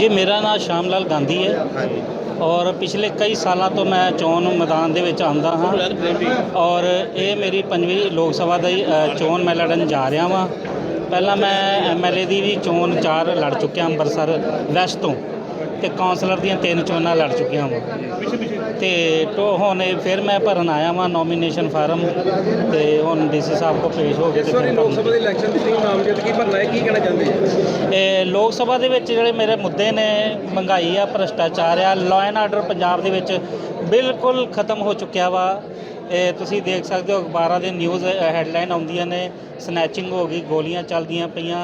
ਜੀ ਮੇਰਾ ਨਾਮ ਸ਼ਾਮ ਲਾਲ ਗਾਂਧੀ ਹੈ। ਔਰ ਪਿਛਲੇ ਕਈ ਸਾਲਾਂ ਤੋਂ ਮੈਂ ਚੋਣ ਮੈਦਾਨ ਦੇ ਵਿੱਚ ਆਉਂਦਾ ਹਾਂ। ਔਰ ਇਹ ਮੇਰੀ ਪੰਜਵੀਂ ਲੋਕ ਸਭਾ ਦੀ ਚੋਣ ਮੈਂ ਲੜਨ ਜਾ ਰਿਹਾ ਵਾਂ। ਪਹਿਲਾਂ ਮੈਂ ਐਮਐਲਏ ਦੀ ਵੀ ਚੋਣ ਚਾਰ ਲੜ ਚੁੱਕਿਆ ਅੰਮ੍ਰਿਤਸਰ ਵੈਸਟ ਤੋਂ। ਤੇ ਕਾਉਂਸਲਰ ਦੀਆਂ ਤਿੰਨ ਚੋਣਾਂ ਲੜ ਚੁੱਕਿਆ ਵਾਂ। ਤੇ ਤੋ ਹੁਣ ਇਹ ਫਿਰ ਮੈਂ ਭਰਨ ਆਇਆ ਵਾਂ ਨੋਮੀਨੇਸ਼ਨ ਫਾਰਮ ਤੇ ਹੁਣ ਡੀਸੀ ਸਾਹਿਬ ਕੋ ਪੇਸ਼ ਹੋ ਕੇ ਤੇ ਫਿਰ ਲੋਕ ਸਭਾ ਦੀ ਇਲੈਕਸ਼ਨ ਦੀ ਤੁਸੀਂ ਨਾਮਜ਼ਦਗੀ ਭਰਨਾ ਹੈ ਕੀ ਕਹਿਣਾ ਚਾਹੁੰਦੇ ਇਹ ਲੋਕ ਸਭਾ ਦੇ ਵਿੱਚ ਜਿਹੜੇ ਮੇਰੇ ਮੁੱਦੇ ਨੇ ਮਹਿੰਗਾਈ ਆ ਭ੍ਰਸ਼ਟਾਚਾਰ ਆ ਲਾਅ ਐਂਡ ਆਰਡਰ ਪੰਜਾਬ ਦੇ ਵਿੱਚ ਬਿਲਕੁਲ ਖਤਮ ਹੋ ਚੁੱਕਿਆ ਵਾ। ਇਹ ਤੁਸੀਂ ਦੇਖ ਸਕਦੇ ਹੋ ਅਖਬਾਰਾਂ ਦੇ ਨਿਊਜ਼ ਹੈਡਲਾਈਨ ਆਉਂਦੀਆਂ ਨੇ ਸਨੈਚਿੰਗ ਹੋ ਗਈ ਗੋਲੀਆਂ ਚੱਲਦੀਆਂ ਪਈਆਂ।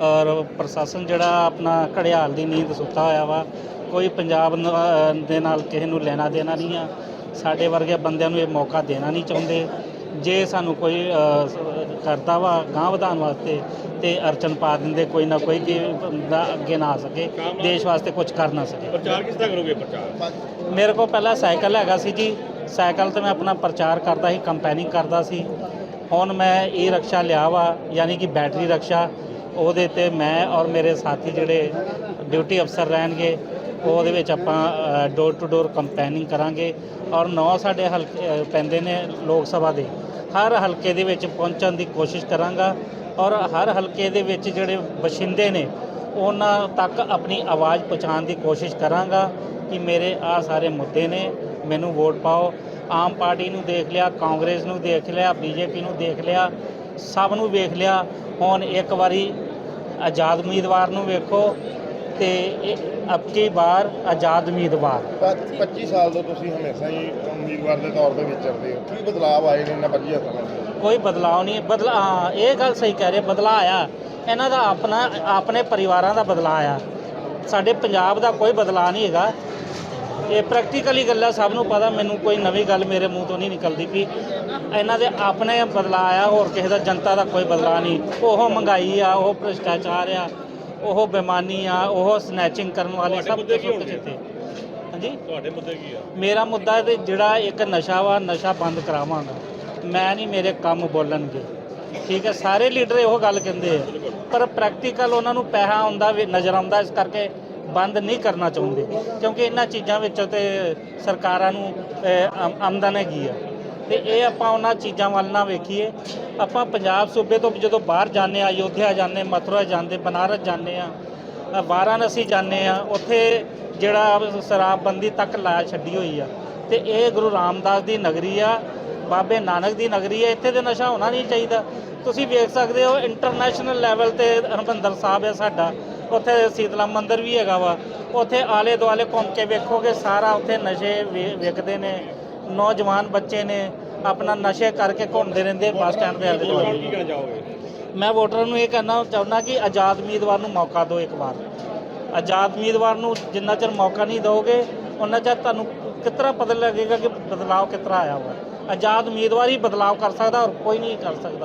ਔਰ ਪ੍ਰਸ਼ਾਸਨ ਜਿਹੜਾ ਆਪਣਾ ਘੜਿਆਲ ਦੀ ਨੀਂਦ ਸੁੱਤਾ ਹੋਇਆ ਵਾ ਕੋਈ ਪੰਜਾਬ ਨ- ਦੇ ਨਾਲ ਕਿਸੇ ਨੂੰ ਲੈਣਾ ਦੇਣਾ ਨਹੀਂ ਆ। ਸਾਡੇ ਵਰਗੇ ਬੰਦਿਆਂ ਨੂੰ ਇਹ ਮੌਕਾ ਦੇਣਾ ਨਹੀਂ ਚਾਹੁੰਦੇ। ਜੇ ਸਾਨੂੰ ਕੋਈ ਸ- ਕਰਦਾ ਵਾ ਗਾਂਹ ਵਧਾਉਣ ਵਾਸਤੇ ਤੇ ਅਰਚਨ ਪਾ ਦਿੰਦੇ ਕੋਈ ਨਾ ਕੋਈ ਕਿ ਬੰਦਾ ਅੱਗੇ ਨਾ ਆ ਸਕੇ ਦੇਸ਼ ਵਾਸਤੇ ਕੁਝ ਕਰ ਨਾ ਸਕੇ। ਪ੍ਰਚਾਰ ਕਿਸ ਤਰ੍ਹਾਂ ਕਰੋਗੇ ਪ੍ਰਚਾਰ? ਮੇਰੇ ਕੋਲ ਪਹਿਲਾਂ ਸਾਈਕਲ ਹੈਗਾ ਸੀ ਜੀ। ਸਾਈਕਲ ਤੇ ਮੈਂ ਆਪਣਾ ਪ੍ਰਚਾਰ ਕਰਦਾ ਸੀ ਕੰਪੇਨਿੰਗ ਕਰਦਾ ਸੀ। ਹੁਣ ਮੈਂ ਇਹ ਰਕਸ਼ਾ ਲਿਆ ਵਾ ਯਾਨੀ ਕਿ ਬੈਟਰੀ ਰਕਸ਼ਾ। ਉਹਦੇ ਤੇ ਮੈਂ ਔਰ ਮੇਰੇ ਸਾਥੀ ਜਿਹੜੇ ਡਿਊਟੀ ਅਫਸਰ ਰਹਿਣਗੇ, ਉਹਦੇ ਵਿੱਚ ਆਪਾਂ ਡੋਰ ਟੂ ਡੋਰ ਕੰਪੇਨਿੰਗ ਕਰਾਂਗੇ ਔਰ ਨੌ ਸਾਡੇ ਹਲਕੇ ਪੈਂਦੇ ਨੇ ਲੋਕ ਸਭਾ ਦੇ। ਹਰ ਹਲਕੇ ਦੇ ਵਿੱਚ ਪਹੁੰਚਣ ਦੀ ਕੋਸ਼ਿਸ਼ ਕਰਾਂਗਾ ਔਰ ਹਰ ਹਲਕੇ ਦੇ ਵਿੱਚ ਜਿਹੜੇ ਬਸ਼ਿੰਦੇ ਨੇ, ਉਹਨਾਂ ਤੱਕ ਆਪਣੀ ਆਵਾਜ਼ ਪਹੁੰਚਾਉਣ ਦੀ ਕੋਸ਼ਿਸ਼ ਕਰਾਂਗਾ ਕਿ ਮੇਰੇ ਆ ਸਾਰੇ ਮੁੱਦੇ ਨੇ, ਮੈਨੂੰ ਵੋਟ ਪਾਓ। ਆਮ ਪਾਰਟੀ ਨੂੰ ਦੇਖ ਲਿਆ, ਕਾਂਗਰਸ ਨੂੰ ਦੇਖ ਲਿਆ, ਬੀਜੇਪੀ ਨੂੰ ਦੇਖ ਲਿਆ ਸਭ ਨੂੰ ਵੇਖ ਲਿਆ। ਹੁਣ ਇੱਕ ਵਾਰੀ ਆਜ਼ਾਦ ਉਮੀਦਵਾਰ ਨੂੰ ਵੇਖੋ ਤੇ ਇਹ ਅਬਕੀ ਵਾਰ ਆਜ਼ਾਦ ਉਮੀਦਵਾਰ। 25 ਸਾਲ ਤੋਂ ਤੁਸੀਂ ਹਮੇਸ਼ਾ ਹੀ ਉਮੀਦਵਾਰ ਦੇ ਤੌਰ ਤੇ ਵਿਚਰਦੇ ਹੋ। ਕੀ ਬਦਲਾਅ ਆਏ ਨੇ ਇਹਨਾਂ 25 ਸਾਲਾਂ ਦੇ? ਕੋਈ ਬਦਲਾਅ ਨਹੀਂ ਬਦਲਾ ਇਹ ਗੱਲ ਸਹੀ ਕਹਿ ਰਹੇ ਬਦਲਾਅ ਆਇਆ। ਇਹਨਾਂ ਦਾ ਆਪਣਾ ਆਪਣੇ ਪਰਿਵਾਰਾਂ ਦਾ ਬਦਲਾਅ ਆਇਆ। ਸਾਡੇ ਪੰਜਾਬ ਦਾ ਕੋਈ ਬਦਲਾਅ ਨਹੀਂ ਹੈਗਾ। ਇਹ ਪ੍ਰੈਕਟੀਕਲੀ ਗੱਲਾਂ ਸਭ ਨੂੰ ਪਤਾ ਮੈਨੂੰ ਕੋਈ ਨਵੀਂ ਗੱਲ ਮੇਰੇ ਮੂੰਹ ਤੋਂ ਨਹੀਂ ਨਿਕਲਦੀ ਪਈ। ਇਹਨਾਂ ਦੇ ਆਪਣੇ ਬਦਲਾਅ ਆਇਆ ਹੋਰ ਕਿਸੇ ਦਾ ਜਨਤਾ ਦਾ ਕੋਈ ਬਦਲਾਅ ਨਹੀਂ। ਉਹ ਮਹਿੰਗਾਈ ਆ ਉਹ ਭ੍ਰਿਸ਼ਟਾਚਾਰ ਆ ਉਹ ਬੇਮਾਨੀ ਆ ਉਹ ਸਨੈਚਿੰਗ ਕਰਨ ਵਾਲੇ ਸਭ ਕੁਝ? ਇੱਥੇ ਹਾਂਜੀ? ਤੁਹਾਡੇ ਮੁੱਦੇ ਕੀ ਆ? ਮੇਰਾ ਮੁੱਦਾ ਤੇ ਜਿਹੜਾ ਇੱਕ ਨਸ਼ਾ ਵਾ ਨਸ਼ਾ ਬੰਦ ਕਰਾਵਾਂਗਾ ਮੈਂ। ਨਹੀਂ ਮੇਰੇ ਕੰਮ ਬੋਲਣਗੇ। ਠੀਕ ਹੈ ਸਾਰੇ ਲੀਡਰ ਇਹੋ ਗੱਲ ਕਹਿੰਦੇ ਆ। ਪਰ ਪ੍ਰੈਕਟੀਕਲ ਉਹਨਾਂ ਨੂੰ ਪੈਸਾ ਆਉਂਦਾ ਵੀ ਨਜ਼ਰ ਆਉਂਦਾ ਇਸ ਕਰਕੇ। ਬੰਦ ਨਹੀਂ ਕਰਨਾ ਚਾਹੁੰਦੇ, ਕਿਉਂਕਿ ਇਹਨਾਂ ਚੀਜ਼ਾਂ ਵਿੱਚੋਂ ਤੇ ਸਰਕਾਰਾਂ ਨੂੰ ਆਮਦਨ ਹੈਗੀ ਆ। ਤੇ ਇਹ ਆਪਾਂ ਉਹਨਾਂ ਚੀਜ਼ਾਂ ਵੱਲ ਨਾ ਵੇਖੀਏ। ਆਪਾਂ ਪੰਜਾਬ ਸੂਬੇ ਤੋਂ ਜਦੋਂ ਬਾਹਰ ਜਾਂਦੇ ਆ, ਅਯੋਧਿਆ ਜਾਂਦੇ, ਮਥੁਰਾ ਜਾਂਦੇ, ਬਨਾਰਸ ਜਾਂਦੇ ਆ ਵਾਰਾਣਸੀ ਜਾਂਦੇ ਆ, ਉੱਥੇ ਜਿਹੜਾ ਸ਼ਰਾਬਬੰਦੀ ਤੱਕ ਲਾ ਛੱਡੀ ਹੋਈ ਆ। ਤੇ ਇਹ ਗੁਰੂ ਰਾਮਦਾਸ ਦੀ ਨਗਰੀ ਆ, ਬਾਬੇ ਨਾਨਕ ਦੀ ਨਗਰੀ ਆ, ਇੱਥੇ ਤੇ ਨਸ਼ਾ ਹੋਣਾ ਨਹੀਂ ਚਾਹੀਦਾ। ਤੁਸੀਂ ਵੇਖ ਸਕਦੇ ਹੋ, ਇੰਟਰਨੈਸ਼ਨਲ ਲੈਵਲ ਤੇ ਹਰਮੰਦਰ ਸਾਹਿਬ ਹੈ ਸਾਡਾ। ਉੱਥੇ ਸੀਤਲਾ ਮੰਦਿਰ ਵੀ ਹੈਗਾ ਵਾ। ਉੱਥੇ ਆਲੇ ਦੁਆਲੇ ਘੁੰਮ ਕੇ ਵੇਖੋਗੇ ਸਾਰਾ ਉੱਥੇ ਨਸ਼ੇ ਵਿਕਦੇ ਨੇ ਨੌਜਵਾਨ ਬੱਚੇ ਨੇ ਆਪਣਾ ਨਸ਼ੇ ਕਰਕੇ ਘੁੰਮਦੇ ਰਹਿੰਦੇ ਬੱਸ ਸਟੈਂਡ ਦੇ ਆਲੇ ਦੁਆਲੇ। ਮੈਂ ਵੋਟਰਾਂ ਨੂੰ ਇਹ ਕਹਿਣਾ ਚਾਹੁੰਦਾ ਕਿ ਆਜ਼ਾਦ ਉਮੀਦਵਾਰ ਨੂੰ ਮੌਕਾ ਦਿਓ ਇੱਕ ਵਾਰ। ਆਜ਼ਾਦ ਉਮੀਦਵਾਰ ਨੂੰ ਜਿੰਨਾ ਚਿਰ ਮੌਕਾ ਨਹੀਂ ਦਿਓਗੇ ਉਹਨਾਂ ਚਿਰ ਤੁਹਾਨੂੰ ਤਰ੍ਹਾਂ ਪਤਾ ਲੱਗੇਗਾ ਕਿ ਬਦਲਾਅ ਤਰ੍ਹਾਂ ਆਇਆ ਵਾ। ਆਜ਼ਾਦ ਉਮੀਦਵਾਰ ਹੀ ਬਦਲਾਅ ਕਰ ਸਕਦਾ ਔਰ ਕੋਈ ਨਹੀਂ ਕਰ ਸਕਦਾ।